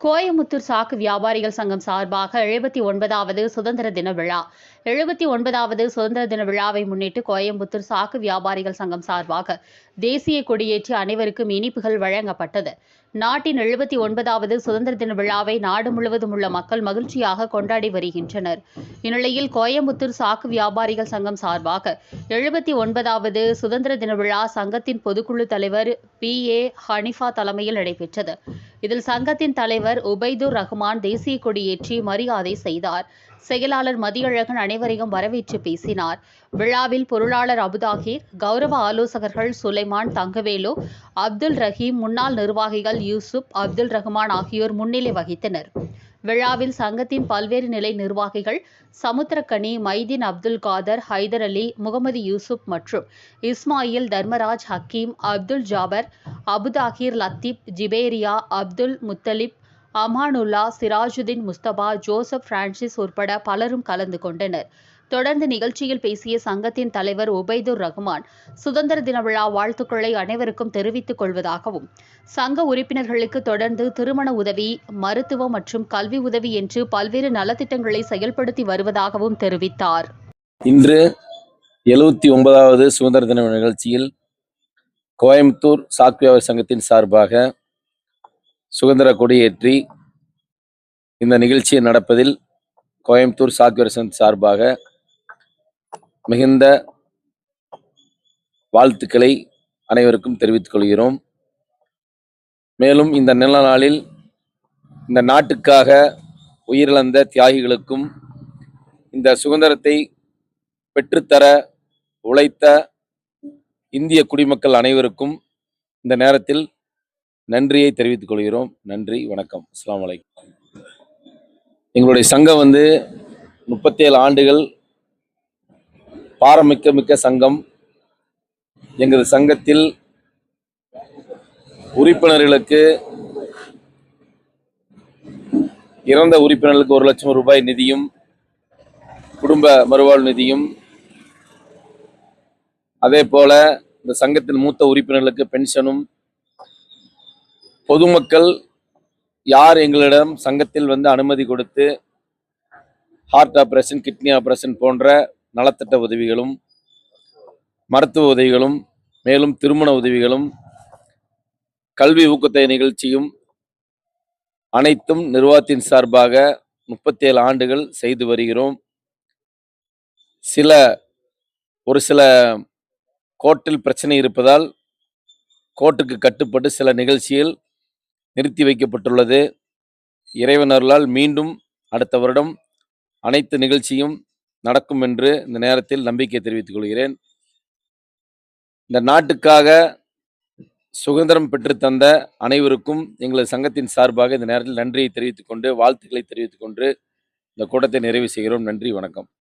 கோயமுத்தூர் சாக்கு வியாபாரிகள் சங்கம் சார்பாக எழுபத்தி ஒன்பதாவது சுதந்திர தின விழா. எழுபத்தி ஒன்பதாவது சுதந்திர தின விழாவை முன்னிட்டு கோயம்புத்தூர் சாக்கு வியாபாரிகள் சங்கம் சார்பாக தேசிய கொடியேற்றி அனைவருக்கும் இனிப்புகள் வழங்கப்பட்டது. நாட்டின் எழுபத்தி ஒன்பதாவது சுதந்திர தின விழாவை நாடு முழுவதும் உள்ள மக்கள் மகிழ்ச்சியாக கொண்டாடி வருகின்றனர். இந்நிலையில் கோயம்புத்தூர் சாக்கு வியாபாரிகள் சங்கம் சார்பாக எழுபத்தி ஒன்பதாவது சுதந்திர தின விழா சங்கத்தின் பொதுக்குழு தலைவர் பி. ஏ. ஹனிஃபா தலைமையில் நடைபெற்றது. இதில் சங்கத்தின் தலைவர் தலைவர் உபைதுர் ரஹ்மான் தேசிய கொடியேற்றி மரியாதை செய்தார். செயலாளர் மதியழகன் அனைவரையும் வரவேற்று பேசினார். விழாவில் பொருளாளர் அபுதாகிர் கௌரவ ஆலோசகர்கள் சுலைமான் தங்கவேலு அப்துல் ரஹீம் முன்னாள் நிர்வாகிகள் யூசுப் அப்துல் ரஹ்மான் ஆகியோர் முன்னிலை வகித்தனர். விழாவில் சங்கத்தின் பல்வேறு நிலை நிர்வாகிகள் சமுத்திரக்கனி மைதீன் அப்துல் காதர் ஹைதர் அலி முகமது யூசுப் மற்றும் இஸ்மாயில் தர்மராஜ் ஹக்கீம் அப்துல் ஜாபர் அபுதாகிர் லத்தீப் ஜிபேரியா அப்துல் முத்தலிப் அமானுல்லா சிராஜுதீன் முஸ்தபா ஜோசப் பிரான்சிஸ் உட்பட பலரும் கலந்து கொண்டனர். தொடர்ந்து நிகழ்ச்சியில் பேசிய சங்கத்தின் தலைவர் உபைதுர் ரஹ்மான் சுதந்திர தின விழா வாழ்த்துக்களை அனைவருக்கும் தெரிவித்துக் கொள்வதாகவும் சங்க உறுப்பினர்களுக்கு தொடர்ந்து திருமண உதவி மருத்துவம் மற்றும் கல்வி உதவி என்று பல்வேறு நலத்திட்டங்களை செயல்படுத்தி வருவதாகவும் தெரிவித்தார். இன்று எழுவத்தி ஒன்பதாவது சுதந்திர தின நிகழ்ச்சியில் கோயம்புத்தூர் சாக்கு வியாபாரி சங்கத்தின் சார்பாக சுதந்திர கொடியேற்றி இந்த நிகழ்ச்சியை நடப்பதில் கோயம்புத்தூர் சாக்கு சார்பாக மிகுந்த வாழ்த்துக்களை அனைவருக்கும் தெரிவித்துக் கொள்கிறோம். மேலும் இந்த நல்ல நாளில் இந்த நாட்டுக்காக உயிரிழந்த தியாகிகளுக்கும் இந்த சுதந்திரத்தை பெற்றுத்தர உழைத்த இந்திய குடிமக்கள் அனைவருக்கும் இந்த நேரத்தில் நன்றியை தெரிவித்துக் கொள்கிறோம். நன்றி வணக்கம். அஸ்லாம் வலைக்கம் எங்களுடைய சங்கம் வந்து முப்பத்தேழு ஆண்டுகள் பாரமிக்க மிக்க சங்கம். எங்களது சங்கத்தில் உறுப்பினர்களுக்கு இறந்த உறுப்பினர்களுக்கு ஒரு லட்சம் ரூபாய் நிதியும் குடும்ப மறுவாழ்வு நிதியும். அதே போல இந்த சங்கத்தின் மூத்த உறுப்பினர்களுக்கு பென்ஷனும் பொதுமக்கள் யார் எங்களிடம் சங்கத்தில் வந்து அனுமதி கொடுத்து ஹார்ட் ஆப்ரேஷன் கிட்னி ஆப்ரேஷன் போன்ற நலத்திட்ட உதவிகளும் மருத்துவ உதவிகளும் மேலும் திருமண உதவிகளும் கல்வி ஊக்கத்தொகை நிகழ்ச்சியும் அனைத்தும் நிர்வாகத்தின் சார்பாக முப்பத்தேழு ஆண்டுகள் செய்து வருகிறோம். சில ஒரு சில கோர்ட்டில் பிரச்சனை இருப்பதால் கோர்ட்டுக்கு கட்டுப்பட்டு சில நிகழ்ச்சியில் நிறுத்தி வைக்கப்பட்டுள்ளது. இறைவன் அருளால் மீண்டும் அடுத்த வருடம் அனைத்து நிகழ்ச்சியும் நடக்கும் என்று இந்த நேரத்தில் நம்பிக்கை தெரிவித்துக் கொள்கிறேன். இந்த நாட்டுக்காக சுதந்திரம் பெற்று தந்த அனைவருக்கும் எங்களது சங்கத்தின் சார்பாக இந்த நேரத்தில் நன்றியை தெரிவித்துக்கொண்டு வாழ்த்துக்களை தெரிவித்துக்கொண்டு இந்த கூட்டத்தை நிறைவு செய்கிறோம். நன்றி வணக்கம்.